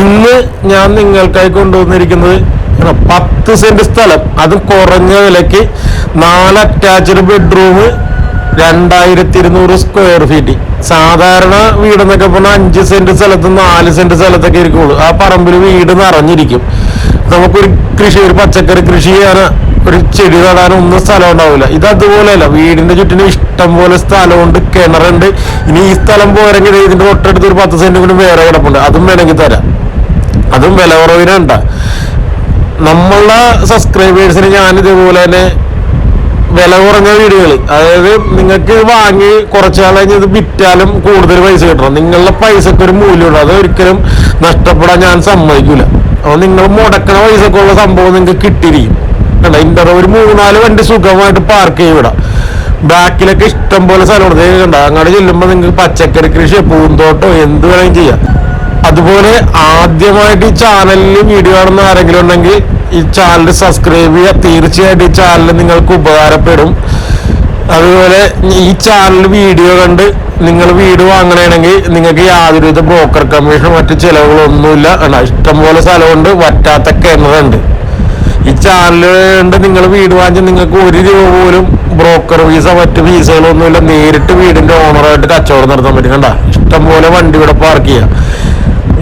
ഇന്ന് ഞാൻ നിങ്ങൾക്കായി കൊണ്ടുവന്നിരിക്കുന്നത് പത്ത് സെന്റ് സ്ഥലം. അത് കുറഞ്ഞ വിലക്ക് നാല് അറ്റാച്ച്ഡ് ബെഡ്റൂം രണ്ടായിരത്തി ഇരുന്നൂറ് സ്ക്വയർ ഫീറ്റ് സാധാരണ വീടെന്നൊക്കെ പറഞ്ഞാൽ അഞ്ച് സെന്റ് സ്ഥലത്ത് നാല് സെന്റ് സ്ഥലത്തൊക്കെ ഇരിക്കുള്ളൂ. ആ പറമ്പിൽ വീട് നിറഞ്ഞിരിക്കും. നമുക്കൊരു കൃഷി ഒരു പച്ചക്കറി കൃഷി ചെയ്യാൻ ഒരു ചെടി നടാൻ ഒന്നും സ്ഥലം ഉണ്ടാവില്ല. ഇത് അതുപോലെയല്ല വീടിന്റെ ചുറ്റിനും ഇഷ്ടം പോലെ സ്ഥലമുണ്ട് കിണറുണ്ട്. ഇനി ഈ സ്ഥലം പോരെങ്കിൽ ഇതിന്റെ തൊട്ടടുത്ത് ഒരു പത്ത് സെന്റ് കൂടി വേറെ കിടപ്പുണ്ട്. അതും വേണമെങ്കിൽ തരാം. വില കുറവിനുണ്ട നമ്മളുടെ സബ്സ്ക്രൈബേഴ്സിന് ഞാൻ ഇതേപോലെ തന്നെ വില കുറഞ്ഞ വീടുകൾ അതായത് നിങ്ങൾക്ക് വാങ്ങി കുറച്ചാൾ കഴിഞ്ഞ് ഇത് വിറ്റാലും കൂടുതൽ പൈസ കിട്ടണം. നിങ്ങളുടെ പൈസക്ക് ഒരു മൂല്യമുണ്ട് അത് ഒരിക്കലും നഷ്ടപ്പെടാൻ ഞാൻ സമ്മതിക്കൂല. അപ്പോൾ നിങ്ങൾ മുടക്കണ പൈസക്കുള്ള സംഭവം നിങ്ങൾക്ക് കിട്ടിയിരിക്കും. കണ്ട? ഇന്റർ ഒരു മൂന്നാൽ വണ്ടി സുഖമായിട്ട് പാർക്ക് ചെയ്യും ഇവിടെ. ബാക്കിലൊക്കെ ഇഷ്ടം പോലെ സ്ഥലമുണ്ട്. കണ്ട? അങ്ങോട്ട് ചെല്ലുമ്പോൾ നിങ്ങൾക്ക് പച്ചക്കറി കൃഷി പൂന്തോട്ടം എന്ത് വേണമെങ്കിലും ചെയ്യാം. അതുപോലെ ആദ്യമായിട്ട് ഈ ചാനലിൽ വീഡിയോ കാണുന്ന ആരെങ്കിലും ഉണ്ടെങ്കിൽ ഈ ചാനൽ സബ്സ്ക്രൈബ് ചെയ്യുക. തീർച്ചയായിട്ടും ഈ ചാനൽ നിങ്ങൾക്ക് ഉപകാരപ്പെടും. അതുപോലെ ഈ ചാനൽ വീഡിയോ കണ്ട് നിങ്ങൾ വീട് വാങ്ങണമെങ്കിൽ നിങ്ങൾക്ക് യാതൊരുവിധ ബ്രോക്കർ കമ്മീഷൻ മറ്റു ചിലവുകളൊന്നുമില്ല. ഇഷ്ടംപോലെ സ്ഥലമുണ്ട് വറ്റാത്ത കിണറുണ്ട് ഈ ചാനൽ കൊണ്ട് നിങ്ങൾ വീട് വാങ്ങിച്ച് നിങ്ങൾക്ക് ഒരു രൂപ പോലും ബ്രോക്കർ ഫീസ മറ്റു ഫീസുകളൊന്നുമില്ല നേരിട്ട് വീടിന്റെ ഓണറായിട്ട് കച്ചവടം നടത്താൻ പറ്റും കണ്ട ഇഷ്ടംപോലെ വണ്ടി ഇവിടെ പാർക്ക് ചെയ്യാം.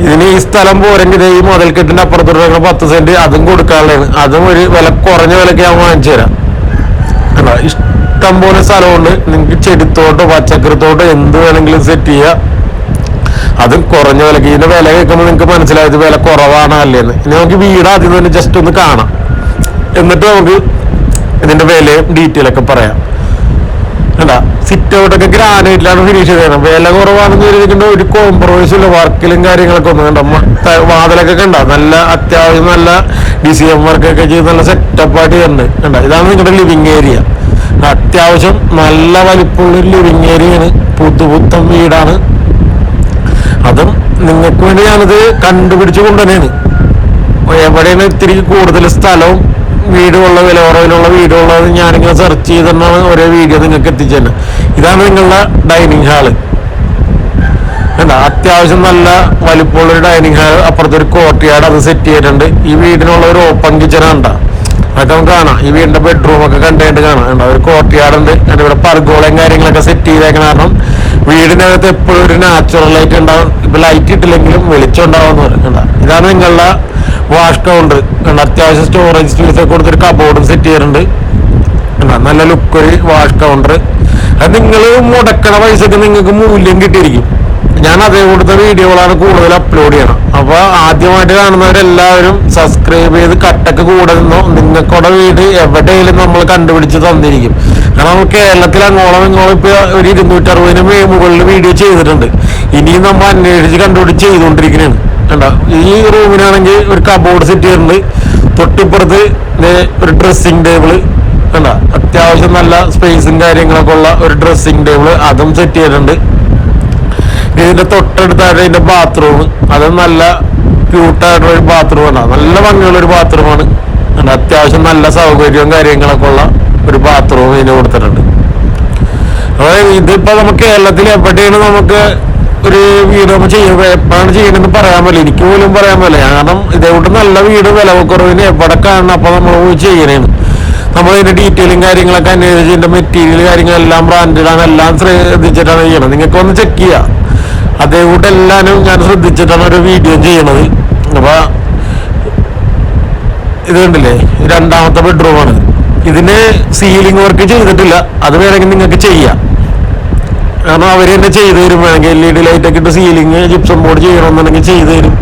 ഇതിന് ഈ സ്ഥലം പോരെങ്കിൽ ഈ മുതൽക്കെട്ടിന്റെ അപ്പുറത്തോട്ട് പത്ത് സെന്റ് അതും കൊടുക്കാനുള്ളതാണ്. അതും ഒരു വില കുറഞ്ഞ വിലക്ക് ഞാൻ വാങ്ങിച്ചു തരാം? ഇഷ്ടം പോലെ സ്ഥലമുണ്ട്. നിങ്ങൾക്ക് ചെടിത്തോട്ടോ പച്ചക്കറിത്തോട്ടോ എന്ത് വേണമെങ്കിലും സെറ്റ് ചെയ്യാം. അതും കുറഞ്ഞ വിലക്ക് ഇതിന്റെ വില കേൾക്കുമ്പോൾ നിങ്ങൾക്ക് മനസ്സിലായത് വില കുറവാണ് അല്ലേന്ന്. ഇനി നമുക്ക് വീട് ആദ്യം തന്നെ ജസ്റ്റ് ഒന്ന് കാണാം. എന്നിട്ട് നമുക്ക് ഇതിന്റെ വിലയും ഡീറ്റെയിൽ ഒക്കെ പറയാം. അല്ല സിറ്റ് ഔട്ടൊക്കെ ഗ്രാനൈറ്റിലാണ് ഫിനിഷ് ചെയ്യുന്നത് വില കുറവാണെന്ന് ചോദിക്കേണ്ട ഒരു കോംപ്രമൈസും ഇല്ല. വർക്കിലും കാര്യങ്ങളൊക്കെ ഒന്നും കണ്ട വാതിലൊക്കെ കണ്ട നല്ല അത്യാവശ്യം നല്ല ഡിസൈൻ വർക്കൊക്കെ ചെയ്ത് നല്ല സെറ്റപ്പ് ആയിട്ട് കണ്ട്? ഇതാണ് നിങ്ങളുടെ ലിവിങ് ഏരിയ അത്യാവശ്യം നല്ല വലിപ്പമുള്ള ലിവിങ് ഏരിയയാണ് പുതുപുത്തൻ വീടാണ്. അതും നിങ്ങൾക്ക് വേണ്ടി ഞാനത് കണ്ടുപിടിച്ച് കൊണ്ടുതന്നെയാണ് എവിടെയാണ് ഇത്തിരി കൂടുതൽ സ്ഥലവും വീടുള്ള വില കുറവിലുള്ള വീടുള്ളത് ഞാനിങ്ങനെ സെർച്ച് ചെയ്തിട്ടാണ് ഓരോ വീഡിയോ നിങ്ങൾക്ക് എത്തിച്ചത് ഇതാണ് നിങ്ങളുടെ ഡൈനിങ് ഹാൾ കണ്ട? അത്യാവശ്യം നല്ല വലിപ്പമുള്ള ഒരു ഡൈനിങ് ഹാൾ അപ്പുറത്തൊരു കോർട്ട്യാർഡ് അത് സെറ്റ് ചെയ്തിട്ടുണ്ട്. ഈ വീടിനുള്ള ഒരു ഓപ്പൺ കിച്ചൺ കണ്ട? അതൊക്കെ നമുക്ക് കാണാം. ഈ വീടിന്റെ ബെഡ്റൂം ഒക്കെ കണ്ടിട്ട് കാണാം. കണ്ട? ഒരു കോർട്ട്യാർഡ് ഉണ്ട്. അതിന്റെ ഇവിടെ പർഗോളയും കാര്യങ്ങളൊക്കെ സെറ്റ് ചെയ്തേക്കണ കാരണം വീടിനകത്ത് എപ്പോഴും ഒരു നാച്ചുറൽ ലൈറ്റ് ഉണ്ടാവും. ഇപ്പൊ ലൈറ്റ് ഇട്ടില്ലെങ്കിലും വെളിച്ചം ഉണ്ടാവും കണ്ട? ഇതാണ് നിങ്ങളുടെ വാഷ് കൗണ്ടർ കണ്ട അത്യാവശ്യം സ്റ്റോറേജ് സ്പേസ് ഒക്കെ കൊടുത്തൊരു കബോർഡും സെറ്റ് കണ്ട നല്ല ലുക്ക് ഒരു വാഷ് കൗണ്ടർ അത് നിങ്ങൾ മുടക്കണ പൈസക്ക് നിങ്ങൾക്ക് മൂല്യം കിട്ടിയിരിക്കും. ഞാൻ അതേ കൊടുത്ത വീഡിയോകളാണ് കൂടുതൽ അപ്ലോഡ് ചെയ്യണം അപ്പൊ ആദ്യമായിട്ട് കാണുന്നവരെല്ലാവരും സബ്സ്ക്രൈബ് ചെയ്ത് കട്ടക്ക് കൂടെ നിന്നോ നിങ്ങൾക്കുടെ വീട് എവിടെയെങ്കിലും നമ്മൾ കണ്ടുപിടിച്ച് തന്നിരിക്കും. കാരണം കേരളത്തിൽ അങ്ങോളം ഇങ്ങോളം ഇപ്പൊ ഒരു ഇരുന്നൂറ്ററുപതിന് മുകളിൽ വീഡിയോ ചെയ്തിട്ടുണ്ട്. ഇനിയും നമ്മൾ അന്വേഷിച്ച് കണ്ടുപിടിച്ച് ചെയ്തുകൊണ്ടിരിക്കുന്നതാണ് കണ്ടോ. ഈ റൂമിനാണെങ്കിൽ ഒരു കബോർഡ് സെറ്റ് ചെയ്തിട്ടുണ്ട്. തൊട്ടിപ്പുറത്ത് ഒരു ഡ്രസ്സിങ് ടേബിൾ കണ്ട. അത്യാവശ്യം നല്ല സ്പേസും കാര്യങ്ങളൊക്കെ ഉള്ള ഒരു ഡ്രസ്സിങ് ടേബിൾ അതും സെറ്റ് ചെയ്തിട്ടുണ്ട്. ഇതിന്റെ തൊട്ടടുത്തായിട്ട് ഇതിന്റെ ബാത്റൂം അത് നല്ല ക്യൂട്ടായിട്ടുള്ള ഒരു ബാത്റൂമാണ് നല്ല ഭംഗിയുള്ള ഒരു ബാത്റൂമാണ് അത്യാവശ്യം നല്ല സൗകര്യവും കാര്യങ്ങളൊക്കെ ഉള്ള ഒരു ബാത്റൂം ഇതിന് കൊടുത്തിട്ടുണ്ട്. അതായത് ഇതിപ്പോ നമുക്ക് കേരളത്തിൽ എവിടെയാണ് നമുക്ക് ഒരു വീട് ചെയ്യുമ്പോൾ എപ്പോഴാണ് ചെയ്യണമെന്ന് പറയാൻ പറ്റില്ല. എനിക്ക് പോലും പറയാൻ പറ്റില്ല. കാരണം ഇതേകൊണ്ട് നല്ല വീട് വില കുറവിന് എവിടെ കാണണം? അപ്പൊ നമ്മൾ പോയി ചെയ്യണേന്ന് നമ്മൾ ഡീറ്റെയിലും കാര്യങ്ങളൊക്കെ അന്വേഷിച്ച് ഇതിന്റെ മെറ്റീരിയൽ കാര്യങ്ങളെല്ലാം ബ്രാൻഡിലാണ് എല്ലാം ശ്രദ്ധിച്ചിട്ടാണ് ചെയ്യണത്. നിങ്ങൾക്ക് ഒന്ന് ചെക്ക് ചെയ്യാം. അതേകൂട്ട് എല്ലാവരും ഞാൻ ശ്രദ്ധിച്ചിട്ടാണ് ഒരു വീഡിയോ ചെയ്യണത്. അപ്പൊ ഇത് കണ്ടില്ലേ? രണ്ടാമത്തെ ബെഡ്റൂമാണ് ഇതിന് സീലിംഗ് വർക്ക് ചെയ്തിട്ടില്ല. അത് വേണമെങ്കിൽ നിങ്ങൾക്ക് ചെയ്യാം. കാരണം അവർ തന്നെ ചെയ്തു തരും. വേണമെങ്കിൽ എൽ ഇ ഡി ലൈറ്റ് ഒക്കെ ഇട്ട് സീലിംഗ് ജിപ്സം ബോർഡ് ചെയ്യണമെന്നുണ്ടെങ്കിൽ ചെയ്തു തരും.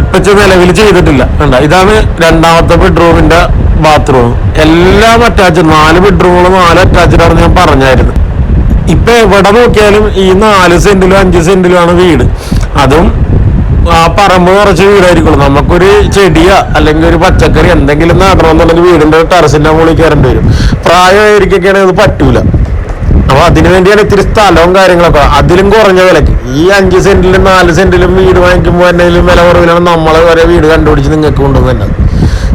ഇപ്പച്ച നിലവിൽ ചെയ്തിട്ടില്ല. വേണ്ട ഇതാണ് രണ്ടാമത്തെ ബെഡ്റൂമിന്റെ ബാത്റൂം എല്ലാം അറ്റാച്ച് നാല് ബെഡ്റൂമുകൾ നാല് അറ്റാച്ച്ഡ് ആണ് ഞാൻ പറഞ്ഞായിരുന്നു ഇപ്പൊ എവിടെ നോക്കിയാലും ഈ നാല് സെന്റിലും അഞ്ച് സെന്റിലും ആണ് വീട്. അതും ആ പറമ്പ് കുറച്ച് വീടായിരിക്കുള്ളൂ. നമുക്കൊരു ചെടിയോ അല്ലെങ്കിൽ ഒരു പച്ചക്കറി എന്തെങ്കിലും നടണമെന്നുണ്ടെങ്കിൽ വീടിന്റെ ടെറസിന്റെ മുകളിൽ കയറേണ്ടി വരും. പ്രായമായിരിക്കൊക്കെയാണെങ്കിൽ അത് പറ്റൂല. അപ്പൊ അതിനു വേണ്ടിയാണ് ഇത്തിരി സ്ഥലവും കാര്യങ്ങളൊക്കെ. അതിലും കുറഞ്ഞ വിലക്ക് ഈ അഞ്ച് സെന്റിലും നാല് സെന്റിലും വീട് വാങ്ങിക്കുമ്പോൾ എന്തെങ്കിലും വില കുറവിലാണ് നമ്മളെ വരെ വീട് കണ്ടുപിടിച്ച് നിങ്ങൾക്ക് കൊണ്ടുവന്നത്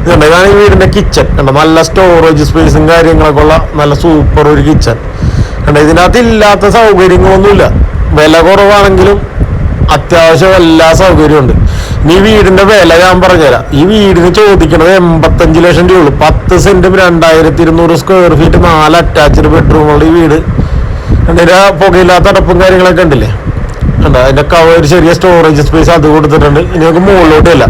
ഇതുണ്ട് ഇതാണ് ഈ വീടിന്റെ കിച്ചൺ കണ്ടോ? നല്ല സ്റ്റോറേജ് സ്പേസും കാര്യങ്ങളൊക്കെ ഉള്ള നല്ല സൂപ്പർ ഒരു കിച്ചൺ കണ്ടോ? ഇതിനകത്ത് ഇല്ലാത്ത സൗകര്യങ്ങളൊന്നുമില്ല. വില കുറവാണെങ്കിലും അത്യാവശ്യം എല്ലാ സൗകര്യവും ഉണ്ട്. ഈ വീടിന്റെ വില ഞാൻ പറഞ്ഞുതരാം. ഈ വീടിന് ചോദിക്കണത് എൺപത്തഞ്ച് ലക്ഷം രൂപയുള്ളൂ പത്ത് സെന്റും രണ്ടായിരത്തി ഇരുന്നൂറ് സ്ക്വയർ ഫീറ്റ് നാല് അറ്റാച്ച്ഡ് ബെഡ്റൂമുള്ള ഈ വീട്. അതിന്റെ പുകയില്ലാത്ത അടപ്പും കാര്യങ്ങളൊക്കെ ഉണ്ടല്ലേ? ഉണ്ട് അതിന്റെ കവർ ഒരു ചെറിയ സ്റ്റോറേജ് സ്പേസ് അത് കൊടുത്തിട്ടുണ്ട്. ഇനി നമുക്ക് മുകളിലോട്ടില്ല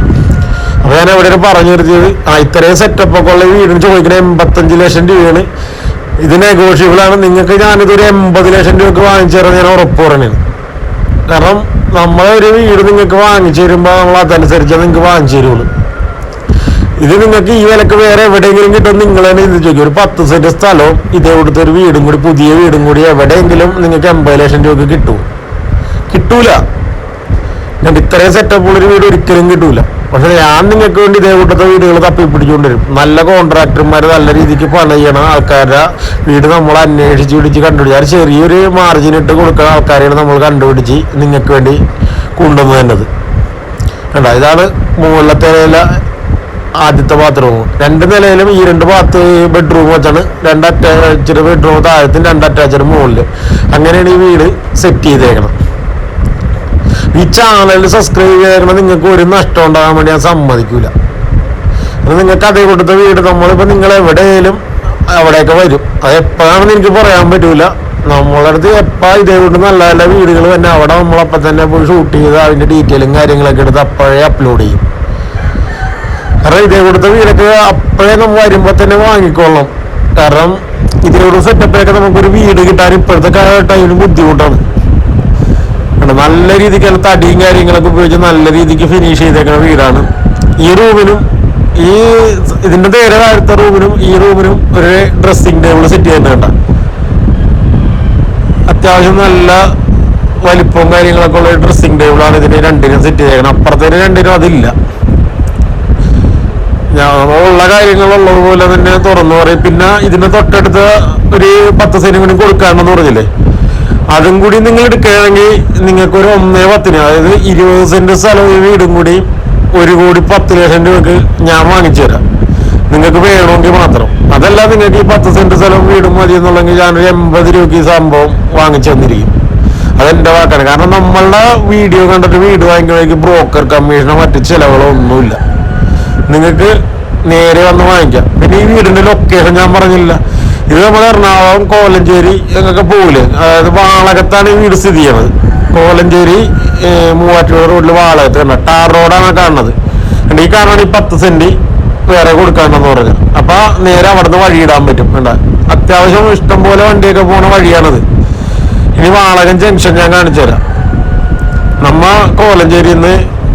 അപ്പൊ ഞാൻ എവിടെ പറഞ്ഞു നിർത്തിയത് ആ ഇത്രയും സെറ്റപ്പ് ഒക്കെ ഉള്ള വീടിന് ചോദിക്കണ എൺപത്തഞ്ച് ലക്ഷം രൂപയാണ്. ഇത് നെഗോഷ്യബിൾ ആണ്. നിങ്ങൾക്ക് ഞാനിതൊരു എൺപത് ലക്ഷം രൂപക്ക് വാങ്ങിച്ചു തരാൻ ഞാൻ ഉറപ്പ് പറഞ്ഞത് കാരണം നമ്മളെ ഒരു വീട് നിങ്ങൾക്ക് വാങ്ങിച്ചു തരുമ്പോൾ നമ്മൾ അതനുസരിച്ച് നിങ്ങൾക്ക് വാങ്ങിച്ചു തരുള്ളൂ. ഇത് നിങ്ങൾക്ക് ഈ വിലക്ക് വേറെ എവിടെയെങ്കിലും കിട്ടും നിങ്ങൾ തന്നെ ഇത് ചോദിക്കും. ഒരു പത്ത് സെന്റ് സ്ഥലവും ഇതേ കൊടുത്ത ഒരു വീടും കൂടി പുതിയ വീടും കൂടി എവിടെയെങ്കിലും നിങ്ങൾക്ക് എൺപത് ലക്ഷം രൂപക്ക് കിട്ടും. കിട്ടൂല. ഞാൻ ഇത്രയും സെറ്റപ്പ് ഉള്ളൊരു വീട് ഒരിക്കലും കിട്ടൂല. പക്ഷെ ഞാൻ നിങ്ങൾക്ക് വേണ്ടി ഇതേ കൂട്ടത്തെ വീടുകൾ തപ്പി പിടിച്ചുകൊണ്ടിരും നല്ല കോൺട്രാക്ടർമാർ നല്ല രീതിക്ക് പണിയണ ആൾക്കാരുടെ വീട് നമ്മൾ അന്വേഷിച്ച് പിടിച്ച് കണ്ടുപിടിച്ച്. അത് ചെറിയൊരു മാർജിൻ ഇട്ട് കൊടുക്കുന്ന ആൾക്കാരെയാണ് നമ്മൾ കണ്ടുപിടിച്ച് നിങ്ങൾക്ക് വേണ്ടി കൊണ്ടുവന്നു തന്നത് കണ്ടോ? ഇതാണ് മുകളിലത്തെ നില ആദ്യത്തെ ബാത്റൂം രണ്ട് നിലയിലും ഈ രണ്ട് ബാത്ത് ബെഡ്റൂം വെച്ചാണ് രണ്ട് അറ്റാച്ച്ഡ് ബെഡ്റൂം താഴത്തും രണ്ട് അറ്റാച്ച്ഡ് മുകളിൽ അങ്ങനെയാണ് ഈ വീട് സെറ്റ് ചെയ്തേക്കണം ഈ ചാനൽ സബ്സ്ക്രൈബ് ചെയ്തേക്കണം നിങ്ങൾക്ക് ഒരു നഷ്ടം ഉണ്ടാകാൻ വേണ്ടി ഞാൻ സമ്മതിക്കൂല. നിങ്ങൾക്ക് അതേ കൊടുത്ത വീട് നമ്മളിപ്പോൾ നിങ്ങൾ എവിടെയെങ്കിലും അവിടെയൊക്കെ വരും. അത് എപ്പോഴാണെന്ന് എനിക്ക് പറയാൻ പറ്റൂല. നമ്മളെ അടുത്ത് എപ്പോൾ ഇതേ കൊണ്ട് നല്ല നല്ല വീടുകൾ തന്നെ അവിടെ നമ്മളപ്പം തന്നെ പോയി ഷൂട്ട് ചെയ്ത് അതിന്റെ ഡീറ്റെയിലും കാര്യങ്ങളൊക്കെ എടുത്ത് അപ്പോഴേ അപ്ലോഡ് ചെയ്യും. കാരണം ഇതേ കൊടുത്ത വീടൊക്കെ അപ്പോഴേ നമ്മൾ വരുമ്പോൾ തന്നെ വാങ്ങിക്കൊള്ളണം. കാരണം ഇതേയോട് സെറ്റപ്പിലൊക്കെ നമുക്കൊരു വീട് കിട്ടാൻ ഇപ്പോഴത്തെ കാലഘട്ടം അതിന് ബുദ്ധിമുട്ടാണ്. നല്ല രീതിക്ക് അതിൽ തടിയും കാര്യങ്ങളൊക്കെ ഉപയോഗിച്ച് നല്ല രീതിക്ക് ഫിനിഷ് ചെയ്തേക്കുന്ന വീടാണ്. ഈ റൂമിനും ഈ ഇതിന്റെ നേരെ താഴത്തെ റൂമിനും ഈ റൂമിനും ഒരു ഡ്രസ്സിംഗ് ടേബിൾ സെറ്റ് ചെയ്തിട്ടുണ്ട് അത്യാവശ്യം നല്ല വലിപ്പവും കാര്യങ്ങളൊക്കെ ഉള്ള ഡ്രസ്സിംഗ് ടേബിളാണ് ഇതിന് രണ്ടിനും സെറ്റ് ചെയ്തേക്കുന്നത് അപ്പുറത്തേന് രണ്ടിനും അതില്ല. ഉള്ള കാര്യങ്ങൾ കാര്യങ്ങളുള്ളതുപോലെ തന്നെ തുറന്നു പറയും. പിന്നെ ഇതിന്റെ തൊട്ടടുത്ത ഒരു പത്ത് സെന്റ് കൂടി കൊടുക്കാണെന്ന് പറഞ്ഞില്ലേ? അതും കൂടി നിങ്ങൾ എടുക്കുകയാണെങ്കിൽ നിങ്ങൾക്ക് ഒരു ഒന്നേ പത്തിന് അതായത് ഇരുപത് സെന്റ് സ്ഥലം ഒരു വീടും കൂടി ഒരു കോടി പത്ത് ലക്ഷം രൂപക്ക് ഞാൻ വാങ്ങിച്ചു തരാം. നിങ്ങൾക്ക് വേണമെങ്കിൽ മാത്രം. അതല്ല നിങ്ങൾക്ക് ഈ പത്ത് സെന്റ് സ്ഥലം വീടും മതി എന്നുള്ളെങ്കിൽ ഞാനൊരു എൺപത് രൂപയ്ക്ക് ഈ സംഭവം വാങ്ങിച്ചു തന്നിരിക്കും. അതെന്റെ വാക്കാണ്. കാരണം നമ്മളുടെ വീഡിയോ കണ്ടിട്ട് വീട് വാങ്ങിക്കുമ്പോഴേക്ക് ബ്രോക്കർ കമ്മീഷനോ മറ്റു ചിലവുകളോ ഒന്നുമില്ല നിങ്ങൾക്ക് നേരെ വന്ന് വാങ്ങിക്കാം. പിന്നെ ഈ വീടിന്റെ ലൊക്കേഷൻ ഞാൻ പറഞ്ഞില്ല. ഇത് നമ്മൾ എറണാകുളം കോലഞ്ചേരി എന്നൊക്കെ പോകില്ലേ അതായത് വാളകത്താണ് ഈ വീട് സ്ഥിതി ചെയ്യുന്നത്. കോലഞ്ചേരി മൂവാറ്റുപുഴ റോഡിൽ വാളകത്ത് കണ്ട ടാർ റോഡാണ് കാണുന്നത്. ഈ കാണാണ് ഈ പത്ത് സെന്റ് വേറെ കൊടുക്കാണ്ടെന്ന് പറഞ്ഞത്. അപ്പൊ നേരെ അവിടുന്ന് വഴിയിടാൻ പറ്റും. വേണ്ട അത്യാവശ്യം ഇഷ്ടം പോലെ വണ്ടിയൊക്കെ പോണ വഴിയാണത്. ഇനി വാളകം ജംഗ്ഷൻ ഞാൻ കാണിച്ചു തരാം നമ്മ കോലഞ്ചേരിയിൽ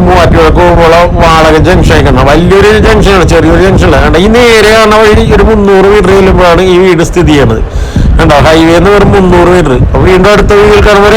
മൂവാറ്റുപുഴ പോകുമ്പോൾ വാളക ജംഗ്ഷൻ അയക്കണം വലിയൊരു ജംഗ്ഷനാണ് ചെറിയൊരു ജംഗ്ഷനല്ല കണ്ട? ഈ നേരെ കാണുന്ന വഴി ഒരു മുന്നൂറ് മീറ്റർ ചെല്ലുമ്പോഴാണ് ഈ വീട് സ്ഥിതി ചെയ്യുന്നത്. കണ്ടോ? ഹൈവേന്ന് വെറും മുന്നൂറ് മീറ്റർ അപ്പൊ വീണ്ടും അടുത്ത വീട്ടിൽ കാണുമ്പോൾ